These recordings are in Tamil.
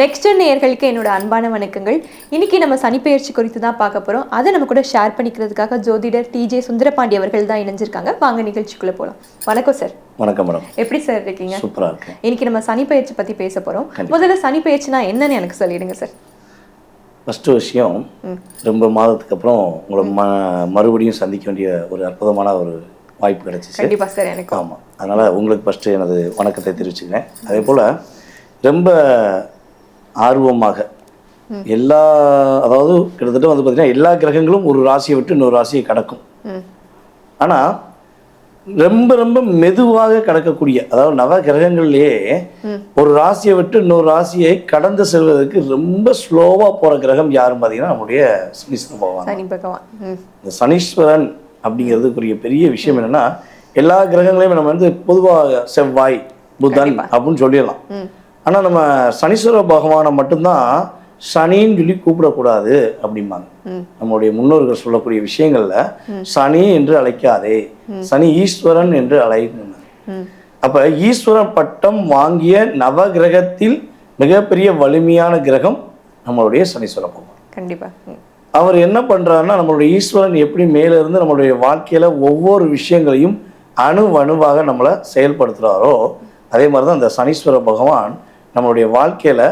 நெக்ஸ்ட் நேயர்களுக்கு என்னோட அன்பான வணக்கங்கள். இன்னைக்கு நம்ம சனிப்பெயர்ச்சி குறித்து தான் பார்க்க போறோம். அதை நம்ம கூட ஷேர் பண்ணிக்கிறதுக்காக ஜோதிடர் டிஜே சுந்தரபாண்டி அவர்கள் தான் இணைஞ்சிருக்காங்க. வாங்க நிகழ்ச்சிக்குள்ள போலாம். வணக்கம் சார் வணக்கம் மேடம் எப்படி சார் இருக்கீங்க? சூப்பராக இருக்கேன் இன்னைக்கு நம்ம சனிப்பெயர்ச்சி பத்தி பேச போறோம். முதல்ல சனிப்பெயர்ச்சினா என்னன்னு எனக்கு சொல்லிடுங்க சார் ஃபஸ்ட்டு விஷயம் ரொம்ப மாதத்துக்கு அப்புறம் உங்களை ம. மறுபடியும் சந்திக்க வேண்டிய ஒரு அற்புதமான ஒரு வாய்ப்பு கிடைச்சிச்சு. கண்டிப்பா சார் எனக்கு. ஆமாம் அதனால் உங்களுக்கு ஃபஸ்ட்டு எனது வணக்கத்தை தெரிவிச்சுக்கிறேன். அதே போல் ரொம்ப ஆர்வமாக. எல்லா அதாவது கிட்டத்தட்ட வந்து பார்த்திங்கன்னா எல்லா கிரகங்களும் ஒரு ராசியை விட்டு இன்னொரு ராசியை கடக்கும். ஆனால் ரொம்ப ரொம்ப மெதுவாக கடக்கக்கூடிய அதாவது நவ கிரகங்கள்லேயே ஒரு ராசியை விட்டு இன்னொரு ராசியை கடந்து செல்வதற்கு ரொம்ப ஸ்லோவாக போகிற கிரகம் யாருன்னு பார்த்தீங்கன்னா நம்முடைய சனீஸ்வர பகவான். இந்த சனீஸ்வரன் அப்படிங்கிறதுக்குரிய பெரிய விஷயம் என்னன்னா எல்லா கிரகங்களையும் நம்ம வந்து பொதுவாக செவ்வாய் புதன் அப்படின்னு சொல்லிடலாம். ஆனால் நம்ம சனீஸ்வர பகவானை மட்டும்தான் சனின்னு சொல்லி கூப்பிடக்கூடாது அப்படிம்பாங்க. நம்மளுடைய முன்னோர்கள் சொல்லக்கூடிய விஷயங்கள்ல சனி என்று அழைக்காதே. சனி ஈஸ்வரன் என்று அழைக்கணும் அப்ப ஈஸ்வரன் பட்டம் வாங்கிய நவ கிரகத்தில் மிகப்பெரிய வலிமையான கிரகம் நம்மளுடைய சனீஸ்வர பகவான். கண்டிப்பா. அவர் என்ன பண்றாருன்னா நம்மளுடைய ஈஸ்வரன் எப்படி மேல இருந்து நம்மளுடைய வாழ்க்கையில ஒவ்வொரு விஷயங்களையும் அணு அணுவாக நம்மளை செயல்படுத்துறாரோ அதே மாதிரி தான் அந்த சனீஸ்வர பகவான் நம்மளுடைய வாழ்க்கையில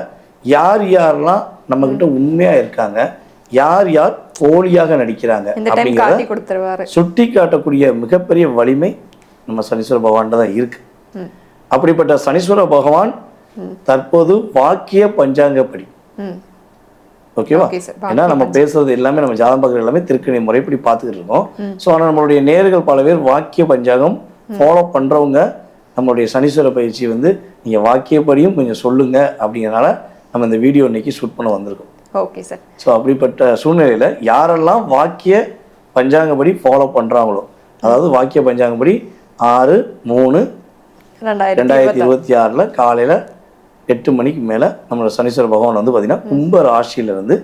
யார் யாரெல்லாம் நம்ம கிட்ட உண்மையா இருக்காங்க யார் யார் போலியாக நடிக்கிறாங்க அப்படிங்கிறத சுட்டி காட்டக்கூடிய மிகப்பெரிய வலிமை நம்ம சனீஸ்வர பகவான் தான் இருக்கு. அப்படிப்பட்ட சனீஸ்வர பகவான் தற்போது வாக்கிய பஞ்சாங்கப்படி. ஓகேவா? ஏன்னா நம்ம பேசுறது எல்லாமே நம்ம ஜாதகம் பார்க்குறது எல்லாமே திருக்கணி முறைப்படி பார்த்துக்கிட்டு இருக்கோம். ஸோ ஆனால் நம்மளுடைய நேர்கள் பல பேர் வாக்கிய பஞ்சாங்கம் ஃபாலோ பண்றவங்க நம்மளுடைய சனீஸ்வர பயிற்சி வந்து நீங்க வாக்கியப்படியும் கொஞ்சம் சொல்லுங்க அப்படிங்கிறனால நம்ம இந்த வீடியோ இன்னைக்கு ஷூட் பண்ண வந்திருக்கோம். Okay sir. ஸோ அப்படிப்பட்ட சூழ்நிலையில யாரெல்லாம் வாக்கிய பஞ்சாங்கப்படி ஃபாலோ பண்றாங்களோ அதாவது வாக்கிய பஞ்சாங்கப்படி ஆறு மூணு ரெண்டாயிரத்தி ரெண்டாயிரத்தி இருபத்தி ஆறில் காலையில் எட்டு மணிக்கு மேலே நம்மளோட சனீஸ்வர பகவான் வந்து பார்த்தீங்கன்னா கும்ப ராசியிலிருந்து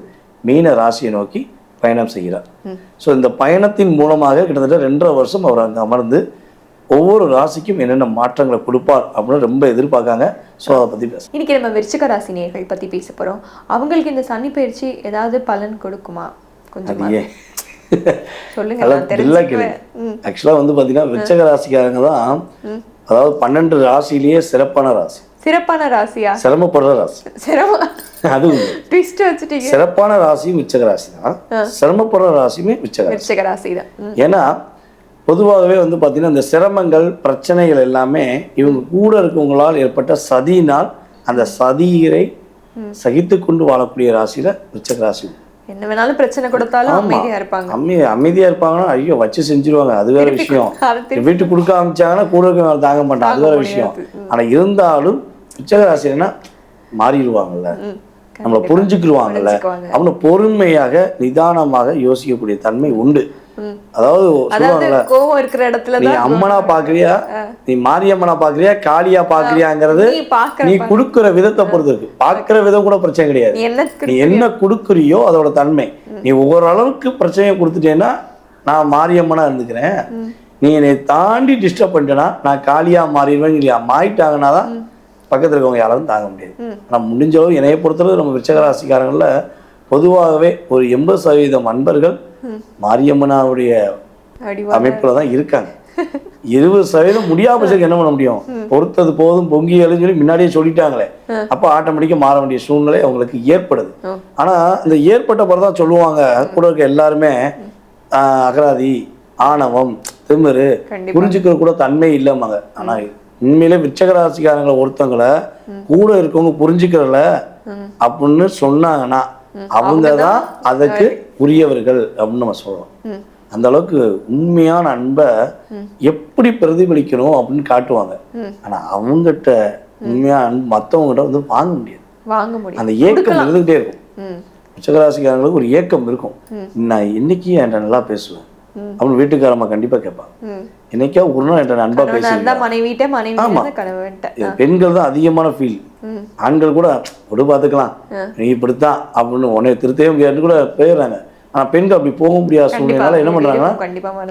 மீன ராசியை நோக்கி பயணம் செய்கிறார். ஸோ இந்த பயணத்தின் மூலமாக கிட்டத்தட்ட ரெண்டரை வருஷம் அவர் அங்கே அமர்ந்து ஒவ்வொரு ராசிக்கும் என்னென்ன மாற்றங்களை கொடுப்பார் அப்படின்னு ரொம்ப எதிர்பார்க்காங்க. ஸோ அதை பற்றி பேச இன்னைக்கு நம்ம விருச்சிக ராசி நேயர்கள் பத்தி பேச போறோம். அவங்களுக்கு இந்த சனி பயிற்சி ஏதாவது பலன் கொடுக்குமா? கொஞ்சம். சொல்லுங்க ஆக்சுவலாக வந்து பார்த்தீங்கன்னா விருச்சக ராசிக்காரங்க தான் அதாவது பன்னெண்டு ராசியிலேயே சிறப்பான ராசி. சிறப்பான ராசியா? சிரமப்படுற ராசி. சிரம. அது. ட்விஸ்ட் வச்சுட்டீங்க. சிறப்பான ராசியும் விச்சக ராசி தான். சிரமப்படுற ராசியுமே விச்சக ராசி. விருச்சிக ராசி தான். ஏன்னா பொதுவாகவே வந்து பார்த்தீங்கன்னா இந்த சிரமங்கள் பிரச்சனைகள் எல்லாமே இவங்க கூட இருக்கவங்களால் ஏற்பட்ட சதியினால் அந்த சதியை சகித்து கொண்டு வாழக்கூடிய ராசியில விச்சக ராசி. என்ன வேணாலும் பிரச்சனை கொடுத்தாலும் அமைதியா இருப்பாங்க. அம்மி அமைதியா இருப்பாங்கன்னா ஐயோ வச்சு செஞ்சிருவாங்க. அது வேற விஷயம். வீட்டுக்கு கொடுக்க ஆரம்பிச்சாங்கன்னா கூட இருக்கவங்க தாங்க மாட்டாங்க. அது வேற விஷயம். ஆனா இருந்தாலும் விச்சக ராசி என்ன மாறிடுவாங்கல்ல. நம்மளை புரிஞ்சுக்கிடுவாங்கல்ல. அவனை பொறுமையாக நிதானமாக யோசிக்கக்கூடிய தன்மை உண்டு. அதாவது கோவம் இருக்கிற இடத்துல நீ அம்மனா பாக்குறியா நீ மாரியம்மனா பாக்குறியா காளியா பாக்குறியாங்கிறது நீ கொடுக்கிற விதத்தை பொறுத்து இருக்கு. பாக்குற விதம் கூட பிரச்சனை கிடையாது. நீ என்ன கொடுக்குறியோ? அதோட தன்மை. நீ ஒவ்வொரு அளவுக்கு பிரச்சனையை கொடுத்துட்டேன்னா நான் மாரியம்மனா இருந்துக்கிறேன். நீ என்னை தாண்டி டிஸ்டர்ப் பண்ணிட்டேன்னா நான் காளியா மாறிடுவேன் இல்லையா மாறிட்டாங்கன்னா தான் பக்கத்துல இருக்கவங்க யாராலும் தாங்க முடியாது. ஆனா முடிஞ்ச அளவு என்னைய பொறுத்தளவு நம்ம விருச்சக ராசிக்காரங்கள்ல பொதுவாகவே ஒரு எண்பது சதவீதம் அன்பர்கள் மாரியம்மனாவுடைய அமைப்புல தான் இருக்காங்க. இருபது சதவீதம் பட்சத்துக்கு என்ன பண்ண முடியும்? பொறுத்தது போதும் பொங்கி சொல்லி முன்னாடியே சொல்லிட்டாங்களே. அப்ப ஆட்டோமேட்டிக்கா மாற வேண்டிய சூழ்நிலை அவங்களுக்கு ஏற்படுது. ஆனா இந்த ஏற்பட்ட பிறகு தான் சொல்லுவாங்க கூட இருக்க எல்லாருமே அகராதி ஆணவம் திமிரு. புரிஞ்சுக்கிற கூட தன்மை இல்லைம்பாங்க. ஆனா உண்மையிலே விச்சக ராசிக்காரங்களை ஒருத்தவங்களை கூட இருக்கவங்க புரிஞ்சுக்கிறல அப்படின்னு சொன்னாங்கன்னா அவங்க தான் அதுக்கு உரியவர்கள் அப்படின்னு நம்ம சொல்றோம் ம். அந்த அளவுக்கு உண்மையான அன்பை எப்படி பிரதிபலிக்கணும் அப்படின்னு காட்டுவாங்க. ஆனா அவங்ககிட்ட உண்மையான அன்பு மற்றவங்ககிட்ட வந்து வாங்க முடியாது. அந்த ஏக்கம் இருந்துகிட்டே இருக்கும். உச்சகராசிக்காரங்களுக்கு ஒரு ஏக்கம் இருக்கும். நான் இன்னைக்கு என்கிட்ட நல்லா பேசுவேன். அப்படின்னு வீட்டுக்காரம்மா கண்டிப்பா கேட்பாங்க. ம். என்னைக்கா ஒரு நாள் என்கிட்ட அன்பா பேசி அந்த மனைவிட்ட மனைவி கணவன்ட்ட. இது பெண்கள் தான் அதிகமான ஃபீல். ஆண்கள் கூட விடு பார்த்துக்கலாம். நீ இப்படித்தான் அப்படின்னு உன்னை திருத்தவே முடியாதுன்னு கூட போயிடுறாங்க. ஆனா பெண்கள் அப்படி போக முடியாத சூழ்நிலையால என்ன மனசு.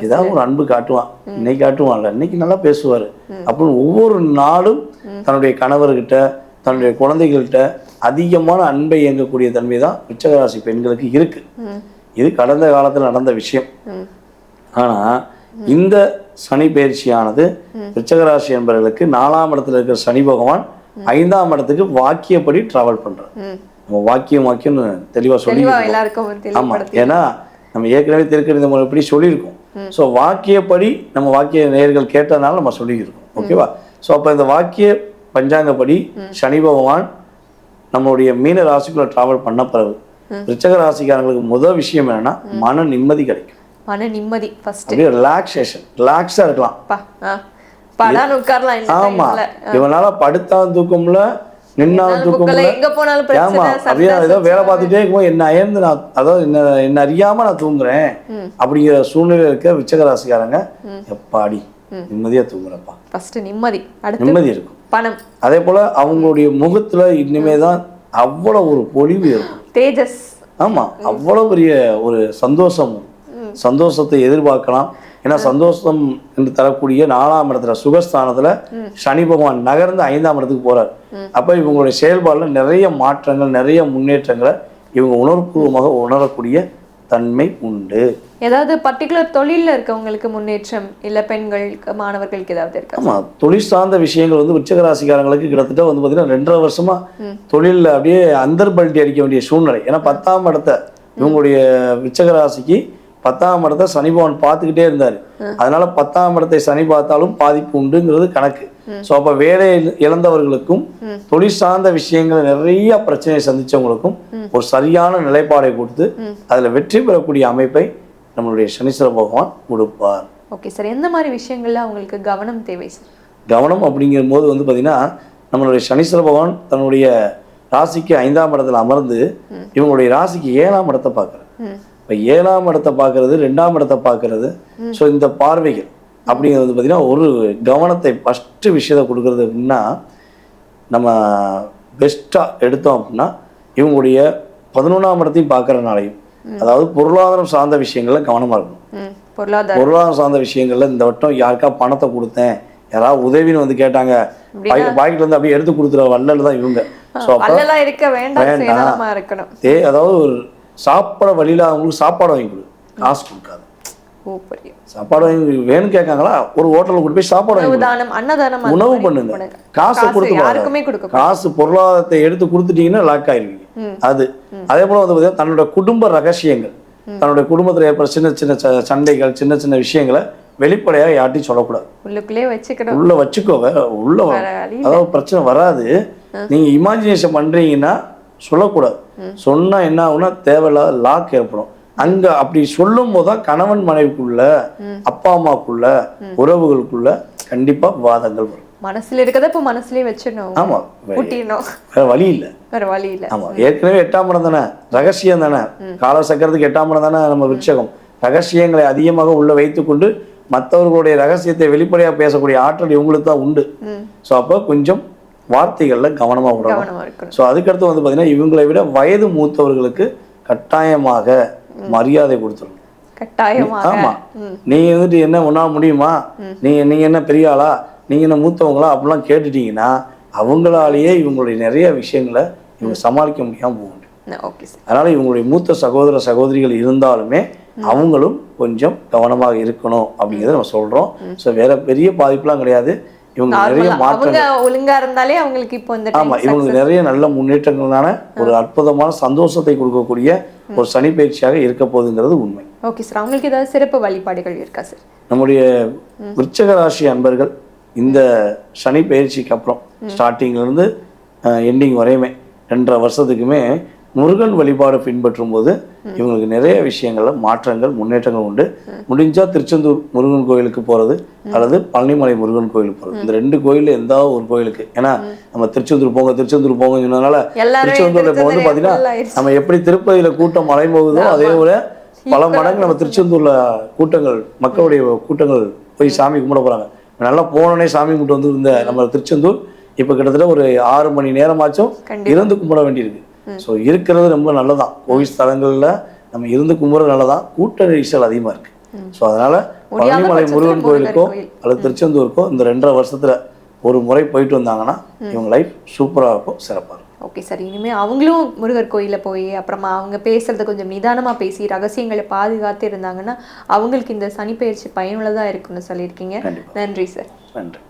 ஏதாவது ஒரு அன்பு காட்டுவான். இன்னைக்கு காட்டுவான்ல. இன்னைக்கு நல்லா பேசுவாரு. அப்படின்னு ஒவ்வொரு நாளும் தன்னுடைய கணவர்கிட்ட தன்னுடைய குழந்தைகள்கிட்ட அதிகமான அன்பை இயங்கக்கூடிய தன்மை தான் விருச்சகராசி பெண்களுக்கு இருக்கு. இது கடந்த காலத்தில் நடந்த விஷயம். ம். ஆனா இந்த சனி பயிற்சியானது விருச்சகராசி என்பவர்களுக்கு நாலாம் இடத்துல இருக்கிற சனி பகவான் ஐந்தாம் இடத்துக்கு வாக்கியப்படி டிராவல் பண்றார் ம். நம்ம வாக்கியம் வாக்கியம்னு தெளிவா சொல்லி ஆமா ஏன்னா நம்ம ஏற்கனவே திருக்கணித முறைப்படி சொல்லியிருக்கோம். ஸோ வாக்கியப்படி நம்ம வாக்கிய நேயர்கள் கேட்டதுனால நம்ம சொல்லியிருக்கோம். ஓகேவா ஸோ அப்போ இந்த வாக்கிய பஞ்சாங்கப்படி சனி பகவான் நம்மளுடைய மீன ராசிக்குள்ள டிராவல் பண்ண பிறகு ரிச்சக ராசிக்காரங்களுக்கு முதல் விஷயம் என்னன்னா மன நிம்மதி கிடைக்கும். மன நிம்மதி ஃபர்ஸ்ட் ரிலாக்ஸேஷன் ரிலாக்ஸாக இருக்கலாம். ஆமா. இவனால தூக்கம்ல நின்னாலும் தூக்கம் புக்கல இல்ல எங்க போனாலும் ஆமா அப்படியே ஏதோ வேலை. பார்த்துட்டே என்ன அயர்ந்து நான் அதாவது என்ன என்ன அறியாம நான் தூங்குறேன். அப்படிங்கிற சூழ்நிலையில இருக்க விச்சக ராசிக்காரங்க எப்பாடி நிம்மதியா தூங்குறப்பா. ஃபர்ஸ்ட் நிம்மதி நிம்மதி இருக்கும். பணம். அதே போல அவங்களுடைய முகத்துல இனிமே தான் அவ்வளவு ஒரு பொலிவு இருக்கும். தேஜஸ். ஆமா அவ்வளவு பெரிய ஒரு சந்தோஷம். சந்தோஷத்தை எதிர்பார்க்கலாம். ஏன்னா சந்தோஷம் என்று தரக்கூடிய நாலாம் இடத்துல சுகஸ்தானத்துல சனி பகவான் நகர்ந்து ஐந்தாம் இடத்துக்கு போறார். அப்ப இவங்களுடைய செயல்பாடுல நிறைய மாற்றங்கள் நிறைய முன்னேற்றங்களை இவங்க உணர்வுபூர்வமாக உணரக்கூடிய தன்மை உண்டு. ஏதாவது பர்டிகுலர் தொழில்ல இருக்கவங்களுக்கு முன்னேற்றம் இல்ல பெண்களுக்கு மாணவர்களுக்கு ஏதாவது இருக்கா? ஆமா தொழில் சார்ந்த விஷயங்கள் வந்து விருச்சிக ராசிக்காரங்களுக்கு கிட்டத்தட்ட வந்து பாத்தீங்கன்னா ரெண்டரை வருஷமா தொழில்ல அப்படியே அந்தர்பல்ட்டி அடிக்க வேண்டிய சூழ்நிலை. ஏன்னா பத்தாம் இடத்த இவங்களுடைய விருச்சிக ராசிக்கு பத்தாம் இடத்தை சனி பகவான் பார்த்துக்கிட்டே இருந்தாரு. அதனால பத்தாம் இடத்தை சனி பார்த்தாலும் பாதிப்பு உண்டுங்கிறது கணக்கு. ஸோ அப்போ வேலை இழ- இழந்தவர்களுக்கும் தொழில் சார்ந்த விஷயங்கள் நிறைய பிரச்சனையை சந்திச்சவங்களுக்கும் ஒரு சரியான நிலைப்பாடை கொடுத்து அதுல வெற்றி பெறக்கூடிய அமைப்பை நம்மளுடைய சனீஸ்வர பகவான் கொடுப்பார் ஓகே சார். எந்த மாதிரி விஷயங்கள்ல அவங்களுக்கு கவனம் தேவை சார்? கவனம் அப்படிங்கிற போது வந்து பார்த்தீங்கன்னா நம்மளுடைய சனீஸ்வர பகவான் தன்னுடைய ராசிக்கு ஐந்தாம் இடத்துல அமர்ந்து இவங்களுடைய ராசிக்கு ஏழாம் இடத்தை பார்க்குறாரு. ம். இப்போ ஏழாம் இடத்தை பார்க்கறது ரெண்டாம் இடத்தை பார்க்கறது. ஸோ இந்த பார்வைகள் அப்படிங்கிறது வந்து பார்த்தீங்கன்னா ஒரு கவனத்தை ஃபஸ்ட்டு விஷயத்தை கொடுக்கறது அப்படின்னா நம்ம பெஸ்ட்டாக எடுத்தோம் அப்படின்னா இவங்களுடைய பதினொன்றாம் இடத்தையும் பார்க்கறனாலையும் அதாவது பொருளாதாரம் சார்ந்த விஷயங்கள்ல கவனமாக இருக்கணும். பொருளாதாரம். சார்ந்த விஷயங்கள்ல இந்த வட்டம் யாருக்கா பணத்தை கொடுத்தேன் யாராவது உதவின்னு வந்து கேட்டாங்க பாக்கெட்ல இருந்து அப்படியே எடுத்து கொடுத்துற வள்ளல் தான் இவங்க. ஸோ வேண்டாம் அதாவது ஒரு சாப்பிட வழியில அவங்களுக்கு சாப்பாடு வாங்கி கொடு. காசு கொடுக்காது. சாப்பாடு வாங்கி வேணும்னு கேட்காங்களா? ஒரு ஹோட்டலுக்கு கூட்டு போய் சாப்பாடு வாங்கி உணவு பண்ணுங்க. காசை கொடுத்து காசு பொருளாதாரத்தை எடுத்து கொடுத்துட்டீங்கன்னா லாக் ஆயிருவீங்க. அது. அதே போல வந்து பார்த்தீங்கன்னா தன்னோட குடும்ப ரகசியங்கள். தன்னுடைய குடும்பத்துல ஏற்படுற சின்ன சின்ன சண்டைகள் சின்ன சின்ன விஷயங்களை வெளிப்படையாக யார்ட்டையும் சொல்லக்கூடாது. உள்ளுக்குள்ளே வச்சுக்கணும். உள்ள வச்சுக்கோங்க. உள்ள அதாவது பிரச்சனை வராது. நீங்க இமேஜினேஷன் பண்றீங்கன்னா சொல்லக்கூடாது. சொன்னா என்ன ஆகும்னா தேவையில்லாத லாக் ஏற்படும். அங்க அப்படி சொல்லும் போதுதான் கணவன் மனைவிக்குள்ள அப்பா அம்மாக்குள்ள உறவுகளுக்குள்ள கண்டிப்பா வாதங்கள் வரும். மனசுல இருக்கதை இப்ப மனசுலயே வச்சிடணும். ஆமா ஊட்டிடணும் வேற வழி இல்லை. வேற வழி இல்ல. ஆமா ஏற்கனவே எட்டாம் இடம் தானே? ரகசியம் தானே? கால சக்கரத்துக்கு எட்டாம் இடம் தானே நம்ம விருட்சகம்? ரகசியங்களை அதிகமாக உள்ள வைத்துக்கொண்டு மற்றவர்களுடைய ரகசியத்தை வெளிப்படையா பேசக்கூடிய ஆற்றல் இவங்களுக்கு தான் உண்டு. ஸோ அப்போ கொஞ்சம் வார்த்தைகள்ல கவனமா விடணும் ஸோ அதுக்கடுத்து வந்து பார்த்தீங்கன்னா இவங்களை விட வயது மூத்தவர்களுக்கு கட்டாயமாக மரியாதை கொடுத்துடணும். ஆமா. நீங்க வந்துட்டு என்ன உன்னால முடியுமா? நீங்க நீங்க என்ன பெரிய ஆளா? நீங்க என்ன மூத்தவங்களா? அப்படிலாம் கேட்டுட்டீங்கன்னா அவங்களாலேயே இவங்களுடைய நிறைய விஷயங்களை இவங்க சமாளிக்க முடியாம போகும். அதனால இவங்களுடைய மூத்த சகோதர சகோதரிகள் இருந்தாலுமே அவங்களும் கொஞ்சம் கவனமாக இருக்கணும் அப்படிங்கிறத நம்ம சொல்றோம். ஸோ வேற பெரிய பாதிப்புலாம் கிடையாது. இவங்க நிறைய அவங்க ஒழுங்கா இருந்தாலே அவங்களுக்கு இப்போ இந்த ஆமா டைம் இவங்களுக்கு நிறைய நல்ல முன்னேற்றங்களான ஒரு அற்புதமான சந்தோஷத்தை கொடுக்கக்கூடிய ஒரு சனி பயிற்சியாக இருக்க போகுதுங்கிறது உண்மை. ஓகே சார் அவங்களுக்கு ஏதாவது சிறப்பு வழிபாடுகள் இருக்கா சார் நம்முடைய விருச்சக ராசி அன்பர்கள் இந்த சனி பயிற்சிக்கு அப்புறம் ஸ்டார்டிங்ல இருந்து எண்டிங் வரையுமே ரெண்டரை வருஷத்துக்குமே முருகன் வழிபாடு பின்பற்றும் போது இவங்களுக்கு நிறைய விஷயங்கள்ல மாற்றங்கள் முன்னேற்றங்கள் உண்டு. முடிஞ்சா திருச்செந்தூர் முருகன் கோயிலுக்கு போறது அல்லது பழனிமலை முருகன் கோயிலுக்கு போறது. இந்த ரெண்டு கோயில்ல எந்த ஒரு கோயிலுக்கு? ஏன்னா நம்ம திருச்செந்தூர் போங்க திருச்செந்தூர் போங்க சொன்னதுனால திருச்செந்தூர்ல இப்போ வந்து பாத்தீங்கன்னா. நம்ம எப்படி திருப்பதியில கூட்டம் மலை போகுதோ அதே போல பல மடங்கு நம்ம திருச்செந்தூர்ல கூட்டங்கள் மக்களுடைய கூட்டங்கள் போய் சாமி கும்பிட போறாங்க. நல்லா போனோடனே சாமி கும்பிட்டு வந்து இருந்த நம்ம திருச்செந்தூர் இப்போ கிட்டத்தட்ட ஒரு ஆறு மணி நேரமாச்சும். இருந்து கும்பிட வேண்டியிருக்கு. ஸோ இருக்கிறது ரொம்ப நல்லதான். கோவில் ஸ்தலங்கள்ல நம்ம இருந்து கும்பிட்றது நல்லதான். கூட்ட நெரிசல் அதிகமா இருக்கு. ஸோ அதனால பழனிமலை முருகன் கோயிலுக்கோ. அல்லது திருச்செந்தூருக்கோ இந்த ரெண்டரை வருஷத்துல ஒரு முறை போயிட்டு வந்தாங்கன்னா இவங்க லைஃப் சூப்பரா இருக்கும் சிறப்பா இருக்கும். ஓகே சார் இனிமே அவங்களும் முருகர் கோயிலில் போய் அப்புறமா அவங்க பேசுறத கொஞ்சம் நிதானமா பேசி ரகசியங்களை பாதுகாத்து இருந்தாங்கன்னா அவங்களுக்கு இந்த சனிப்பெயர்ச்சி பயனுள்ளதா இருக்கும்னு சொல்லியிருக்கீங்க. நன்றி சார் நன்றி.